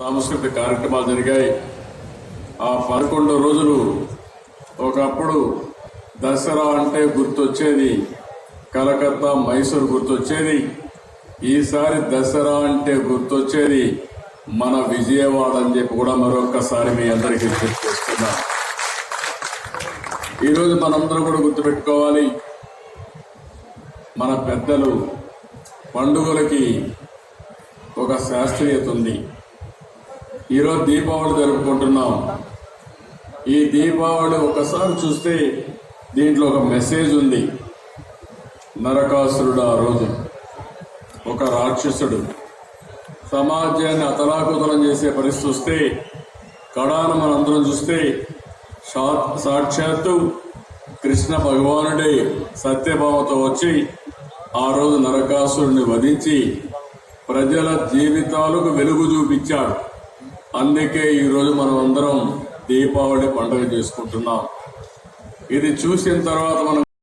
సాంస్కృతిక కార్యక్రమాలు జరిగాయి. ఆ పదకొండు రోజులు ఒకప్పుడు దసరా అంటే గుర్తొచ్చేది కలకత్తా మైసూర్ గుర్తొచ్చేది. ఈసారి దసరా అంటే గుర్తొచ్చేది మన విజయవాడ అని చెప్పి కూడా మరొకసారి మీ అందరికీ గుర్తు ఈరోజు మనందరం కూడా గుర్తుపెట్టుకోవాలి మన పెద్దలు పండుగలకి ఒక శాస్త్రీయత ఉంది. ఈరోజు దీపావళి జరుపుకుంటున్నాం. ఈ దీపావళి ఒకసారి చూస్తే దీంట్లో ఒక మెసేజ్ ఉంది. నరకాసురుడు ఆ రోజు ఒక రాక్షసుడు సమాజాన్ని అతలాకుతలం చేసే పరిస్థితి వస్తే కడాన మనందరం చూస్తే సాక్షాత్తు కృష్ణ భగవానుడే సత్యభామతో వచ్చి ఆ రోజు నరకాసురుడిని వధించి ప్రజల జీవితాలకు వెలుగు చూపించాడు. అందుకే ఈరోజు మనం అందరం దీపావళి పండుగ చేసుకుంటున్నాం. ఇది చూసిన తర్వాత మనం